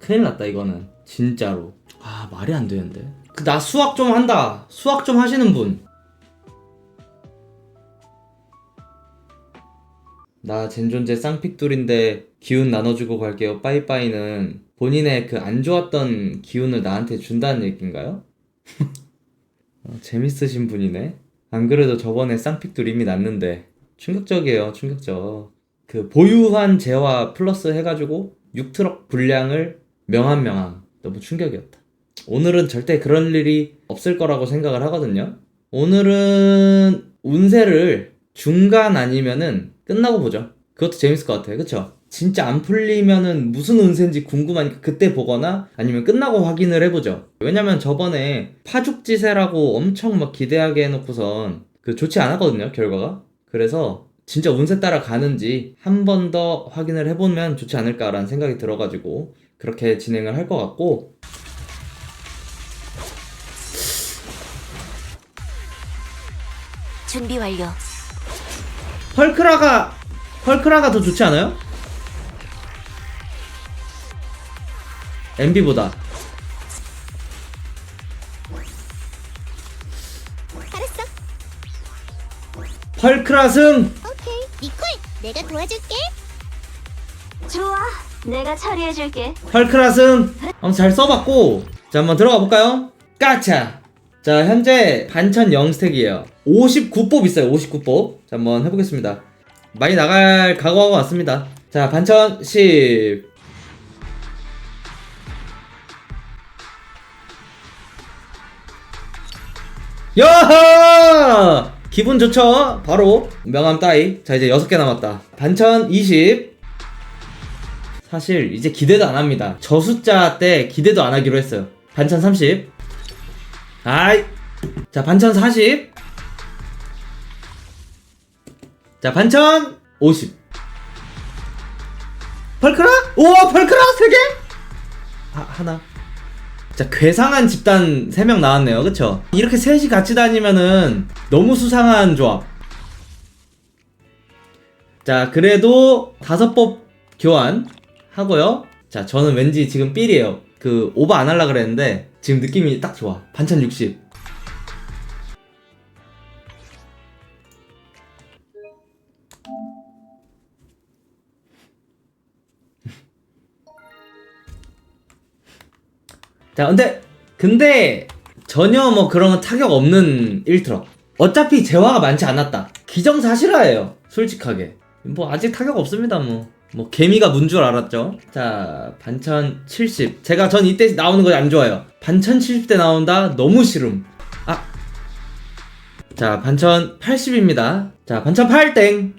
큰일 났다 이거는. 진짜로. 아 말이 안 되는데. 그 나 수학 좀 한다. 수학 좀 하시는 분. 나 젠존제 쌍픽돌인데 기운 나눠주고 갈게요 빠이빠이는. 본인의 그 안 좋았던 기운을 나한테 준다는 얘기인가요? 어, 재밌으신 분이네. 안 그래도 저번에 쌍픽돌 이미 났는데. 충격적이에요 충격적. 그 보유한 재화 플러스 해가지고 6트럭 분량을 명함 명함. 너무 충격이었다. 오늘은 절대 그런 일이 없을 거라고 생각을 하거든요. 오늘은 운세를 중간 아니면은 끝나고 보죠. 그것도 재밌을 것 같아요. 그쵸? 진짜 안 풀리면은 무슨 운세인지 궁금하니까 그때 보거나 아니면 끝나고 확인을 해보죠. 왜냐면 저번에 파죽지세라고 엄청 막 기대하게 해놓고선 그 좋지 않았거든요 결과가. 그래서 진짜 운세 따라 가는지 한 번 더 확인을 해보면 좋지 않을까라는 생각이 들어가지고 그렇게 진행을 할 것 같고 준비 완료. 헐크라가 헐크라가 더 좋지 않아요? MB보다 알았어. 헐크라 승 오케이. 니콜, 내가 도와줄게. 좋아, 내가 처리해줄게. 헐크라 승 한번 잘 써봤고 자 한번 들어가 볼까요? 까차 자 현재 반천 0스택이에요 59뽑 있어요 59뽑 자 한번 해보겠습니다 많이 나갈 각오하고 왔습니다 자 반천 10 야하! 기분 좋죠? 바로 명함 따이. 자 이제 6개 남았다. 반천 20. 사실 이제 기대도 안 합니다. 저 숫자 때 기대도 안 하기로 했어요. 반천 30. 아이. 자 반천 40. 자 반천 50. 펄크라? 오 펄크라 3개? 아 하나. 자, 괴상한 집단 3명 나왔네요. 그쵸? 이렇게 셋이 같이 다니면은 너무 수상한 조합. 자, 그래도 다섯 법 교환 하고요. 자, 저는 왠지 지금 삘이에요. 그, 오버 안 하려 그랬는데, 지금 느낌이 딱 좋아. 반찬 60. 자, 근데, 근데, 전혀 뭐 그런 건 타격 없는 1트럭. 어차피 재화가 많지 않았다. 기정사실화예요. 솔직하게. 뭐, 아직 타격 없습니다, 뭐. 뭐, 개미가 문 줄 알았죠? 자, 반천 70. 제가 전 이때 나오는 거 안 좋아요. 반천 70대 나온다? 너무 싫음. 아. 자, 반천 80입니다. 자, 반천 8땡.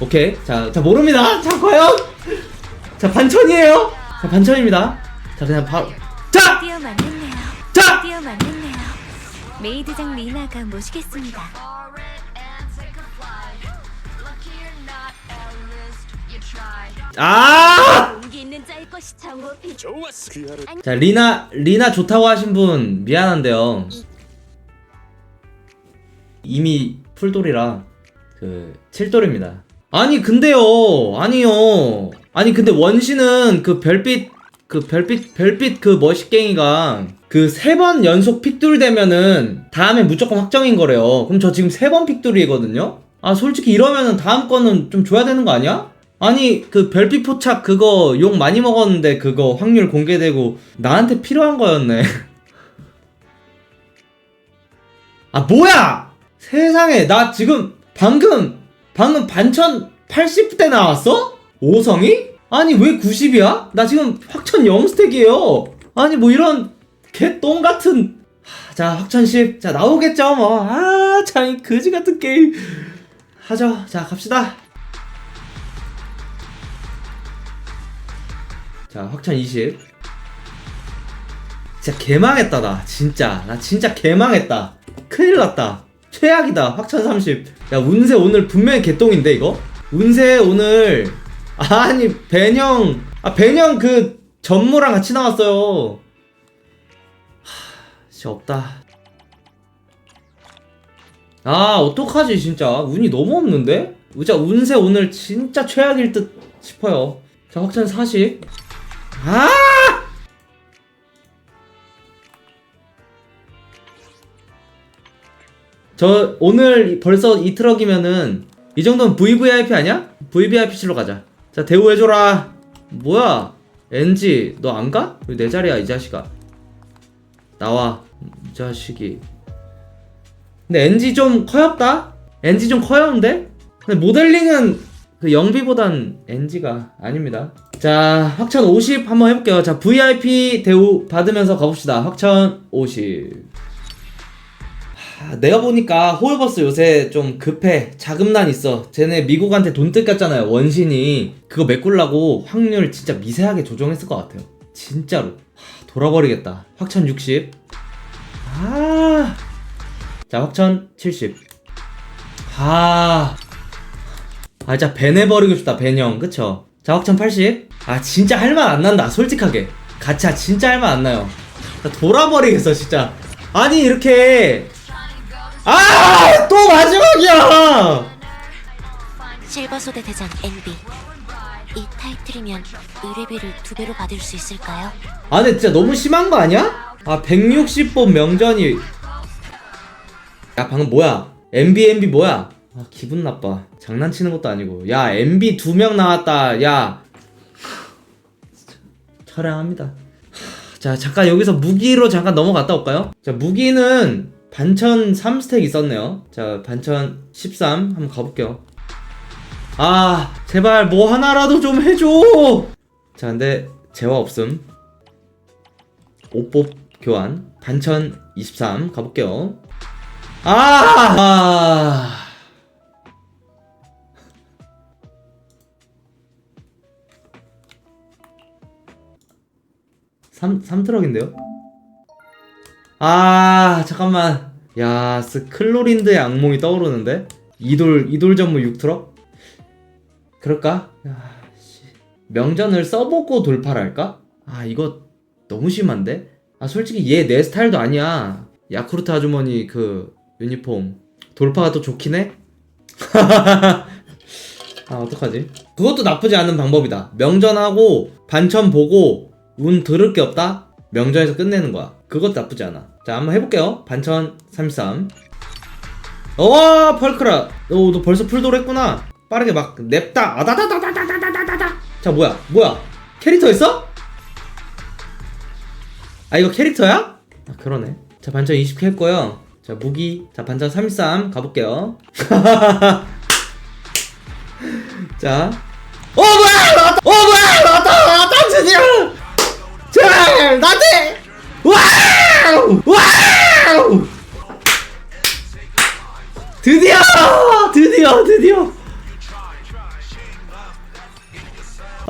오케이. 자, 자, 모릅니다. 자, 과연? 자, 반천이에요. 자, 반천입니다. 자, 그냥 바로. 자! 드디어 만났네요. 자! 드디어 만났네요. 메이드장 리나가 모시겠습니다. 아! 용기 있는 자일 것이 정보 피 자, 리나, 리나 좋다고 하신 분, 미안한데요. 이미 풀돌이라, 그, 7돌입니다. 아니, 근데요. 아니요. 아니, 근데 원신은 그 별빛, 그 별빛, 별빛 그 머시갱이가 그 세 번 연속 픽돌 되면은 다음에 무조건 확정인 거래요. 그럼 저 지금 세 번 픽돌이거든요? 아, 솔직히 이러면은 다음 거는 좀 줘야 되는 거 아니야? 아니 그 별빛 포착 그거 욕 많이 먹었는데 그거 확률 공개되고 나한테 필요한 거였네 아 뭐야 세상에 나 지금 방금 방금 반천 80대 나왔어? 5성이? 아니 왜 90이야? 나 지금 확천 0스택이에요 아니 뭐 이런 개똥 같은 하, 자 확천 10. 자 나오겠죠 뭐아참 그지 같은 게임 하죠 자 갑시다 자, 확천 20. 진짜 개망했다, 나. 진짜. 나 진짜 개망했다. 큰일 났다. 최악이다. 확천 30. 야, 운세 오늘 분명히 개똥인데, 이거? 운세 오늘. 아니, 배녕. 아, 배녕 그 전무랑 같이 나왔어요. 하, 씨, 없다. 아, 어떡하지, 진짜. 운이 너무 없는데? 진짜 운세 오늘 진짜 최악일 듯 싶어요. 자, 확천 40. 아! 저 오늘 벌써 이 트럭이면은 이 정도면 VVIP 아니야? VVIP실로 가자. 자 대우해줘라. 뭐야? 엔지 너 안 가? 내 네 자리야 이 자식아. 나와 이 자식이. 근데 엔지 좀 커였다. 엔지 좀 커엽는데? 근데 모델링은 그 영비보단 NG가 아닙니다. 자, 확천 50 한번 해볼게요. 자, VIP 대우 받으면서 가봅시다. 확천 50. 하, 내가 보니까 호요버스 요새 좀 급해. 자금난 있어. 쟤네 미국한테 돈 뜯겼잖아요. 원신이. 그거 메꾸려고 확률 진짜 미세하게 조정했을 것 같아요. 진짜로. 하, 돌아버리겠다. 확천 60. 아. 자, 확천 70. 아. 아, 진짜 배내버리고 싶다, 배냥. 그쵸? 자, 확천 80. 아, 진짜 할 말 안 난다, 솔직하게. 가차 진짜 할 말 안 나요. 나 돌아버리겠어, 진짜. 아니, 이렇게. 아! 또 마지막이야! 실버 소대 대장 NB. 이 타이틀이면 의뢰비를 두 배로 받을 수 있을까요? 아, 근데 진짜 너무 심한 거 아니야? 아, 160번 명전이. 야, 방금 뭐야? MB, MB 뭐야? 아, 기분 나빠. 장난치는 것도 아니고. 야, MB 두 명 나왔다. 야. 촬영합니다. 자, 잠깐 여기서 무기로 잠깐 넘어갔다 올까요? 자, 무기는 반천 3스택 있었네요. 자, 반천 13 한번 가볼게요. 아, 제발 뭐 하나라도 좀 해줘! 자, 근데 재화 없음. 오법 교환 반천 23 가볼게요. 아! 아! 삼, 3트럭인데요? 아, 잠깐만. 야, 스클로린드의 악몽이 떠오르는데? 이돌, 이돌 전무 6트럭? 그럴까? 야, 씨. 명전을 써보고 돌파랄까? 아, 이거 너무 심한데? 아, 솔직히 얘 내 스타일도 아니야. 야쿠르트 아주머니 그 유니폼. 돌파가 또 좋긴 해? 아, 어떡하지? 그것도 나쁘지 않은 방법이다. 명전하고 반천 보고 운 들을 게 없다? 명전에서 끝내는 거야. 그것도 나쁘지 않아. 자, 한번 해볼게요. 반천 33. 어, 펄크라. 너, 너 벌써 풀돌 했구나. 빠르게 막 냅다. 아다다다다다다다다다. 자, 뭐야? 뭐야? 캐릭터 있어? 아, 이거 캐릭터야? 아, 그러네. 자, 반전 20개 했고요. 자, 무기. 자, 반전 33 가볼게요. 자. 어, 뭐야! 나왔다! 어, 뭐야! 나왔다! 나왔다! 드디어! 나한테! 와우! 와우! 드디어! 드디어! 드디어!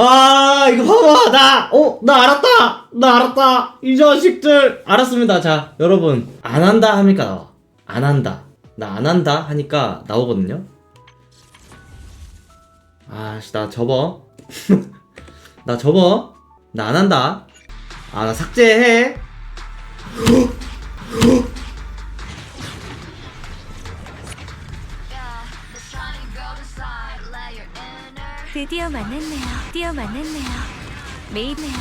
아, 이거 봐봐. 나, 어, 나 알았다. 나 알았다. 이 자식들. 알았습니다. 자, 여러분. 안 한다 하니까 나와. 안 한다. 나 안 한다 하니까 나오거든요. 아, 씨, 나 접어. 나 접어. 나 안 한다. 아, 나 삭제해. 드디어 만났네요. 드디어 만났네요. 메이드네요.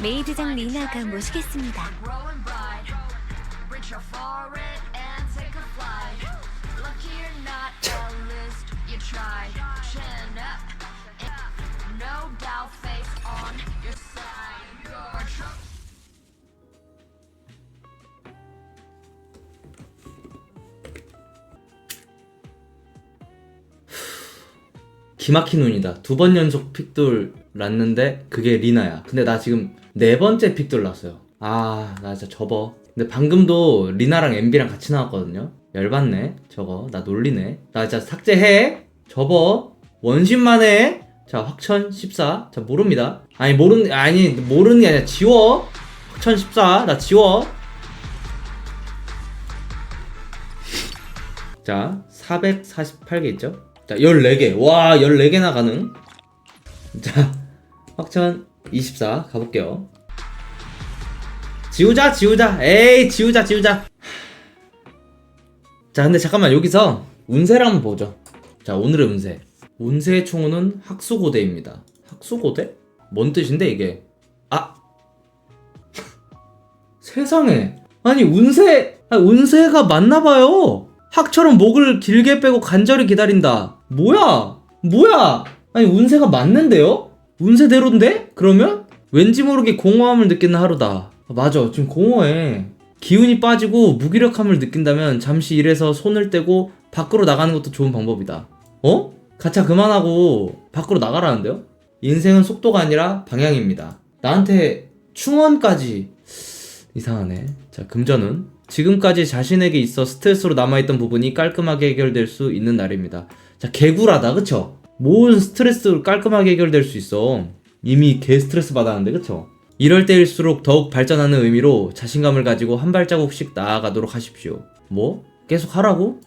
메이드장 리나가 모시겠습니다. 기막힌 운이다. 두 번 연속 픽돌 났는데 그게 리나야. 근데 나 지금 네 번째 픽돌 났어요. 아, 나 진짜 접어. 근데 방금도 리나랑 MB랑 같이 나왔거든요. 열받네. 저거. 나 놀리네. 나 진짜 삭제해. 접어. 원신만 해. 자, 확천 14. 자, 모릅니다. 아니, 모르는, 아니, 모르는 게 아니라 지워. 확천 14. 나 지워. 자, 448개 있죠? 자, 14개. 와, 14개나 가능. 자, 확천 24 가볼게요. 지우자, 지우자. 에이, 지우자, 지우자. 자, 근데 잠깐만, 여기서 운세를 한번 보죠. 자, 오늘의 운세. 운세의 총호는 학수고대입니다. 학수고대? 뭔 뜻인데, 이게? 아! 세상에. 아니, 운세, 아니, 운세가 맞나봐요. 학처럼 목을 길게 빼고 간절히 기다린다. 뭐야? 뭐야? 아니 운세가 맞는데요? 운세대로인데? 그러면? 왠지 모르게 공허함을 느끼는 하루다. 아, 맞아. 지금 공허해. 기운이 빠지고 무기력함을 느낀다면 잠시 일에서 손을 떼고 밖으로 나가는 것도 좋은 방법이다. 어? 가차 그만하고 밖으로 나가라는데요? 인생은 속도가 아니라 방향입니다. 나한테 충원까지 이상하네. 자, 금전은 지금까지 자신에게 있어 스트레스로 남아있던 부분이 깔끔하게 해결될 수 있는 날입니다. 자, 개구라다, 그쵸? 모든 스트레스 깔끔하게 해결될 수 있어. 이미 개 스트레스 받았는데, 그쵸? 이럴 때일수록 더욱 발전하는 의미로 자신감을 가지고 한 발자국씩 나아가도록 하십시오. 뭐? 계속 하라고?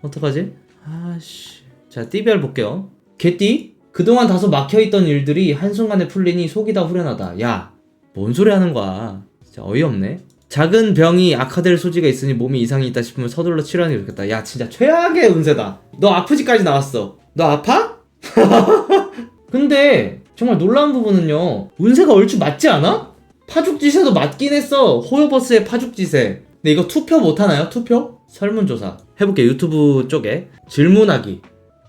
어떡하지? 아씨. 자, 띠별 볼게요. 개띠? 그동안 다소 막혀있던 일들이 한순간에 풀리니 속이 다 후련하다. 야, 뭔 소리 하는 거야. 진짜 어이없네. 작은 병이 악화될 소지가 있으니 몸에 이상이 있다 싶으면 서둘러 치료하는 게 좋겠다. 야, 진짜 최악의 운세다. 너 아프지까지 나왔어. 너 아파? 근데 정말 놀라운 부분은요. 운세가 얼추 맞지 않아? 파죽지세도 맞긴 했어. 호요버스의 파죽지세. 근데 이거 투표 못 하나요? 투표? 설문조사. 해볼게 유튜브 쪽에. 질문하기.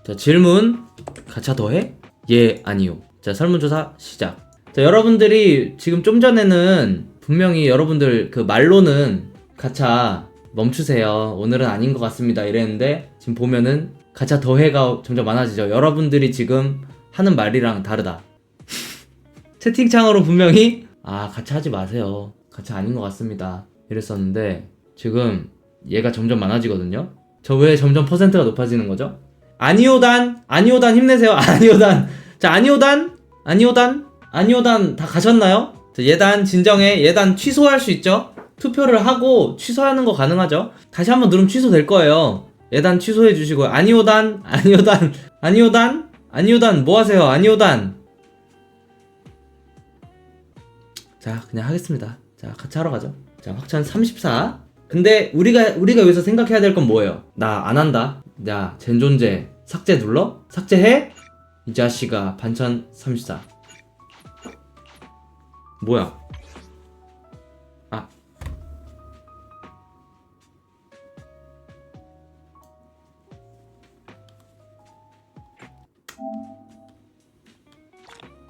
자, 질문. 가차 더해? 예, 아니요. 자, 설문조사 시작. 자, 여러분들이 지금 좀 전에는 분명히 여러분들 그 말로는 가차 멈추세요. 오늘은 아닌 것 같습니다. 이랬는데 지금 보면은 가차 더해가 점점 많아지죠. 여러분들이 지금 하는 말이랑 다르다. 채팅창으로 분명히 아 가차 하지 마세요. 가차 아닌 것 같습니다. 이랬었는데 지금 얘가 점점 많아지거든요. 저 왜 점점 퍼센트가 높아지는 거죠? 아니오단 아니오단 힘내세요. 아니오단 자 아니오단 아니오단 아니오단 다 가셨나요? 자, 예단 진정해 예단 취소할 수 있죠? 투표를 하고 취소하는 거 가능하죠? 다시 한번 누르면 취소될 거예요. 예단 취소해 주시고요. 아니오단 아니오단 아니오단 아니오단 뭐 하세요? 아니오단 자 그냥 하겠습니다. 자 같이 하러 가죠. 자 확천 34. 근데 우리가 우리가 여기서 생각해야 될 건 뭐예요? 나 안 한다. 야 젠 존재 삭제 눌러? 삭제해? 이 자식아 반찬 34. 뭐야? 아.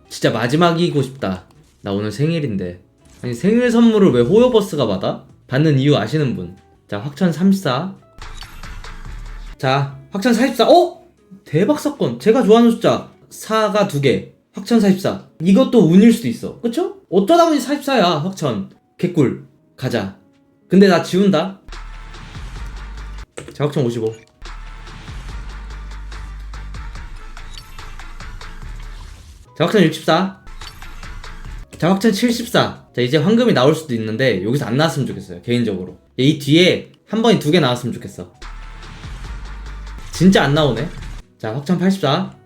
진짜 마지막이고 싶다. 나 오늘 생일인데. 아니 생일 선물을 왜 호요버스가 받아? 받는 이유 아시는 분. 자 확천 34. 자 확천 44. 어? 대박 사건. 제가 좋아하는 숫자 4가 두 개. 확천 44. 이것도 운일 수도 있어. 그쵸? 어쩌다 보니 44야 확천. 개꿀. 가자. 근데 나 지운다. 자 확천 55. 자 확천 64. 자 확천 74. 자 이제 황금이 나올 수도 있는데 여기서 안 나왔으면 좋겠어요. 개인적으로. 이 뒤에 한 번이 두개 나왔으면 좋겠어. 진짜 안 나오네. 자 확천 84.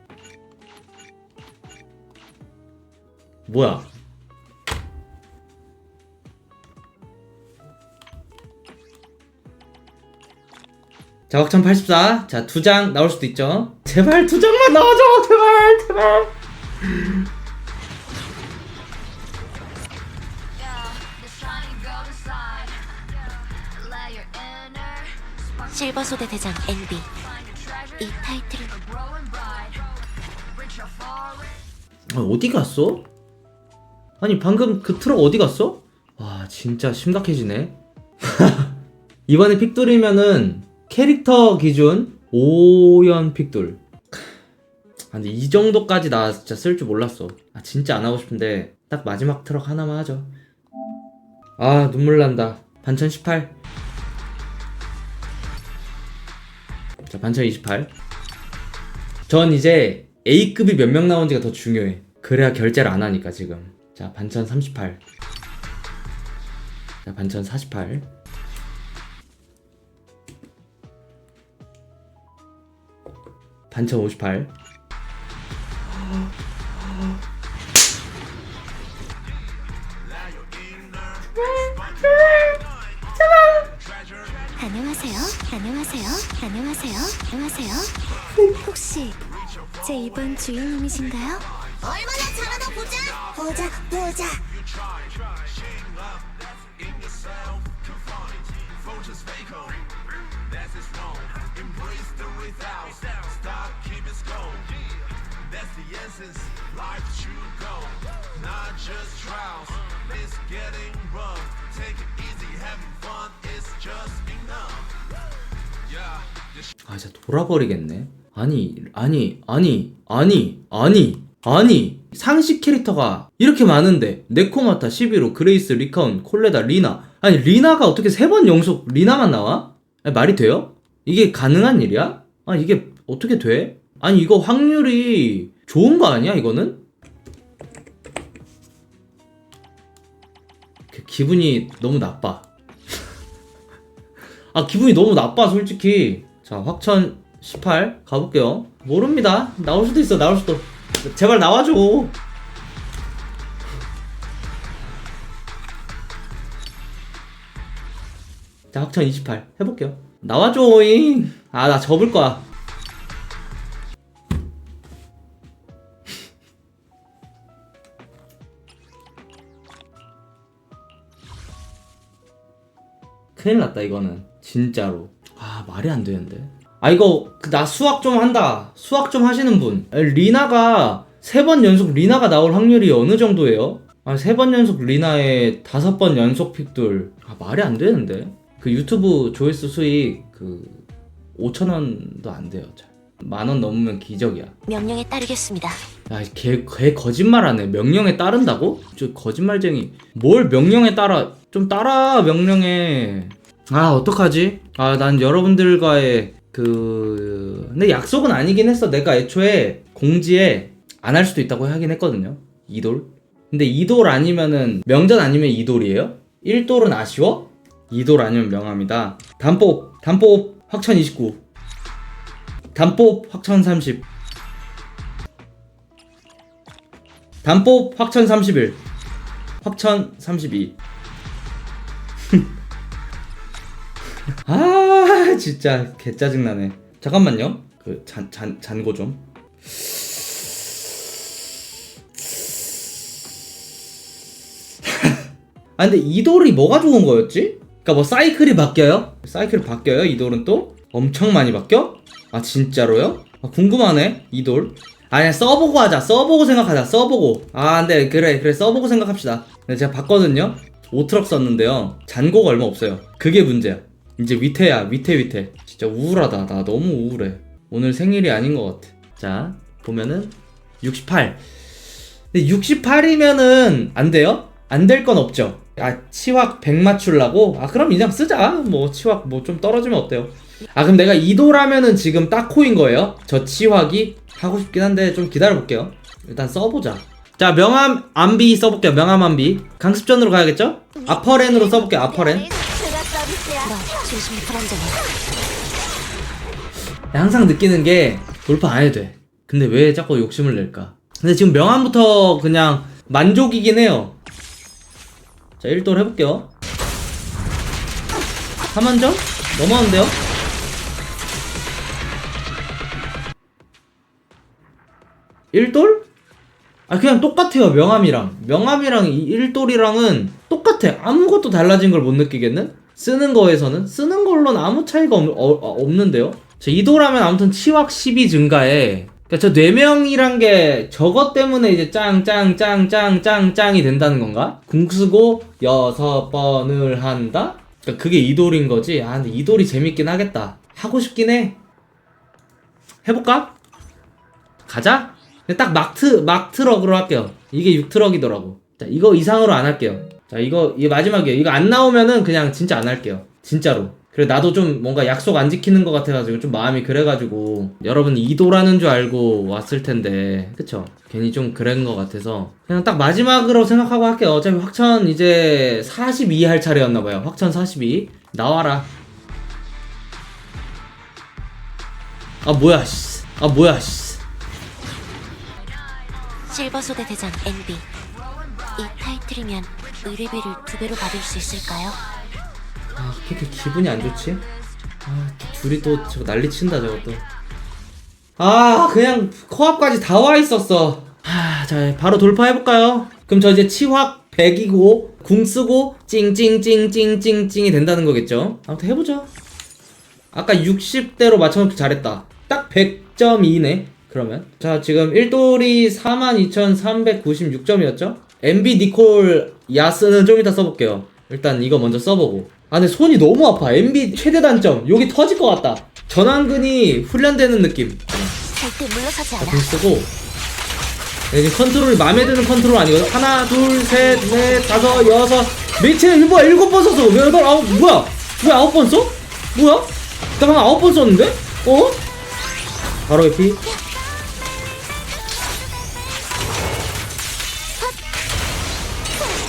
뭐야? 자, 확천 84. 자, 두 장 나올 수도 있죠. 제발 두 장만 나와줘! 제발, 제발! 실버 소대 대장 NB. 이 타이틀은 아, 어디 갔어? 아니, 방금 그 트럭 어디 갔어? 와, 진짜 심각해지네. 이번에 픽돌이면은 캐릭터 기준 5연 픽돌. 아, 근데 이 정도까지 나 진짜 쓸 줄 몰랐어. 아, 진짜 안 하고 싶은데 딱 마지막 트럭 하나만 하죠. 아, 눈물 난다. 반천 18. 자, 반천 28. 전 이제 A급이 몇 명 나온지가 더 중요해. 그래야 결제를 안 하니까 지금. 자, 반천 38. 자, 반천 48. 반천 58. 안녕하세요. 안녕하세요. 안녕하세요. 안녕하세요. 혹시 제 이번 주인님이신가요? 보자 보자. 아 진짜 돌아버리겠네. 아니 아니 아니 아니 아니. 아니 상식 캐릭터가 이렇게 많은데 네코마타 11호 그레이스 리카운 콜레다 리나 아니 리나가 어떻게 세 번 연속 리나만 나와? 아니, 말이 돼요? 이게 가능한 일이야? 아 이게 어떻게 돼? 아니 이거 확률이 좋은 거 아니야 이거는? 그 기분이 너무 나빠. 아 기분이 너무 나빠 솔직히 자 확천 18 가볼게요 모릅니다 나올 수도 있어 나올 수도 제발 나와줘. 자 확천 28 해볼게요. 나와줘잉. 아 나 접을 거야. 큰일 났다 이거는. 진짜로. 아 말이 안 되는데 아 이거 그나 수학 좀 한다 수학 좀 하시는 분 리나가 세 번 연속 리나가 나올 확률이 어느 정도예요? 아 세 번 연속 리나에 다섯 번 연속 픽돌 아 말이 안 되는데 그 유튜브 조회수 수익 그 5천 원도 안 돼요 만원 넘으면 기적이야 명령에 따르겠습니다. 야, 걔, 걔 거짓말하네. 명령에 따른다고? 저 거짓말쟁이. 뭘 명령에 따라? 좀 따라 명령에. 아 어떡하지? 아 난 여러분들과의 그 근데 약속은 아니긴 했어. 내가 애초에 공지에 안 할 수도 있다고 하긴 했거든요. 이돌. 근데 이돌 아니면은 명전 아니면 이돌이에요? 1돌은 아쉬워? 이돌 아니면 명함이다. 단법 단법 확천 29. 단법 확천 30. 단법 확천 31 확천 32 아 진짜 개 짜증나네. 잠깐만요. 그 잔, 잔, 잔고 좀. 아 근데 이 돌이 뭐가 좋은 거였지? 그니까 뭐 사이클이 바뀌어요? 사이클 바뀌어요? 이 돌은 또? 엄청 많이 바뀌어? 아 진짜로요? 아, 궁금하네 이 돌. 아니야 써보고 하자. 써보고 생각하자. 써보고. 아 근데 그래 그래. 써보고 생각합시다. 근데 제가 봤거든요. 5트럭 썼는데요. 잔고가 얼마 없어요. 그게 문제야 이제 위태야 위태 위태 진짜 우울하다 나 너무 우울해 오늘 생일이 아닌 것 같아 자 보면은 68 근데 68이면은 안 돼요? 안 될 건 없죠 아 치확 100 맞추려고? 아 그럼 그냥 쓰자 뭐 치확 뭐 좀 떨어지면 어때요 아 그럼 내가 이도라면은 지금 딱 코인 거예요? 저 치확이 하고 싶긴 한데 좀 기다려 볼게요. 일단 써보자. 자 명함 암비 써볼게요. 명함 암비 강습전으로 가야겠죠? 아퍼렌으로 써볼게요. 아퍼렌. 항상 느끼는 게 돌파 안 해도 돼. 근데 왜 자꾸 욕심을 낼까? 근데 지금 명함부터 그냥 만족이긴 해요. 자 1돌 해볼게요. 3만점? 넘어왔는데요? 일돌 아 그냥 똑같아요 명함이랑 명함이랑 이 1돌이랑은 똑같아 아무것도 달라진 걸 못 느끼겠는? 쓰는 거에서는 쓰는 걸로는 아무 차이가 없, 어, 는데요 자, 2돌하면 아무튼 치확 12 증가에 그러니까 저 4명이란 게 저것 때문에 이제 짱짱짱짱짱짱이 된다는 건가? 궁 쓰고 6번을 한다? 그러니까 그게 2돌인 거지 아 근데 2돌이 재밌긴 하겠다 하고 싶긴 해 해볼까? 가자. 딱 막트 막트럭으로 할게요. 이게 6트럭이더라고. 자 이거 이상으로 안 할게요. 자 이거 이게 마지막이에요. 이거 안 나오면은 그냥 진짜 안 할게요. 진짜로. 그래 나도 좀 뭔가 약속 안 지키는 것 같아가지고 좀 마음이 그래가지고 여러분 이도라는 줄 알고 왔을 텐데 그쵸? 괜히 좀 그런 것 같아서 그냥 딱 마지막으로 생각하고 할게요. 어차피 확천 이제 42 할 차례였나봐요. 확천 42 나와라. 아 뭐야 씨. 아 뭐야 씨. 실버 소대 대장 NB. 이 타이틀이면 의뢰비를 두 배로 받을 수 있을까요? 아, 이렇게 기분이 안 좋지? 아, 둘이 또 저거 난리 친다, 저것도. 아, 그냥 코앞까지 다 와 있었어. 아, 자, 바로 돌파해볼까요? 그럼 저 이제 치확 100이고, 궁 쓰고, 찡찡찡찡찡찡이 된다는 거겠죠? 아무튼 해보죠. 아까 60대로 맞춰놓기 잘했다. 딱 100.2네. 그러면 자 지금 1돌이 42,396점이었죠? MB 니콜 야스는 좀 이따 써볼게요. 일단 이거 먼저 써보고. 아 근데 손이 너무 아파. MB 최대 단점. 여기 터질 것 같다. 전완근이 훈련되는 느낌. 절대 물러서지 않아. 쓰고. 네, 지금 컨트롤이 마음에 드는 컨트롤 아니거든. 하나 둘 셋 넷 다섯 여섯. 매체는 일곱 일곱 번 썼어. 여덟 아홉 뭐야? 왜 아홉 번 써? 뭐야? 나 방금 아홉 번 썼는데? 어? 바로 에피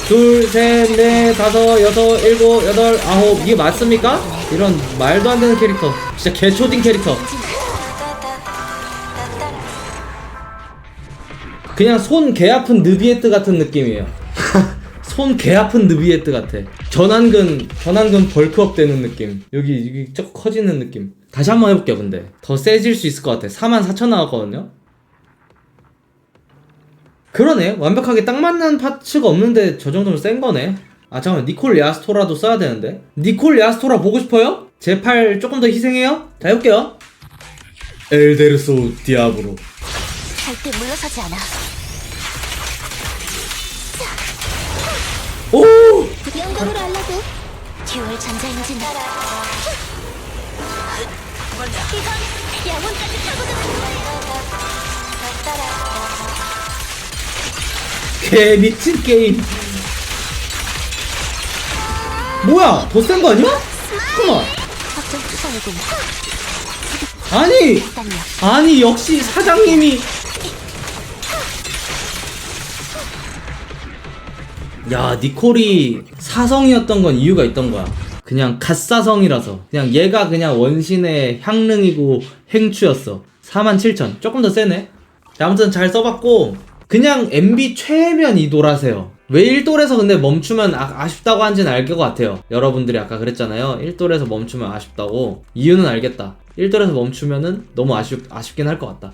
둘, 셋, 넷, 다섯, 여섯, 일곱, 여덟, 아홉 이게 맞습니까? 이런 말도 안 되는 캐릭터 진짜 개초딩 캐릭터 그냥 손 개 아픈 느비에트 같은 느낌이에요. 손 개 아픈 느비에트 같아. 전완근 전완근 벌크업 되는 느낌. 여기 여기 쭉 커지는 느낌. 다시 한번 해볼게요. 근데 더 세질 수 있을 것 같아. 4만 4천 나왔거든요. 그러네. 완벽하게 딱 맞는 파츠가 없는데 저 정도면 센 거네. 아 잠깐만 니콜 야스토라도 써야 되는데. 니콜 야스토라 보고 싶어요? 제 팔 조금 더 희생해요? 자 해볼게요. 엘데르소 디아브로. 절대 물러서지 않아. 오! 영감으로 알려줘 듀얼 전자엔진. 이건 영혼까지 타고드는 개 미친 게임. 뭐야? 더 센 거 아니야? 잠깐만. 아니. 아니 역시 사장님이. 야, 니콜이 사성이었던 건 이유가 있던 거야. 그냥 갓사성이라서. 그냥 얘가 그냥 원신의 향릉이고 행추였어. 47,000. 조금 더 세네. 자, 아무튼 잘 써봤고, 그냥 MB 최면 이돌하세요. 왜 1돌에서 근데 멈추면 아, 쉽다고 한지는 알 것 같아요. 여러분들이 아까 그랬잖아요. 1돌에서 멈추면 아쉽다고. 이유는 알겠다. 1돌에서 멈추면은 너무 아쉽, 아쉽긴 할 것 같다.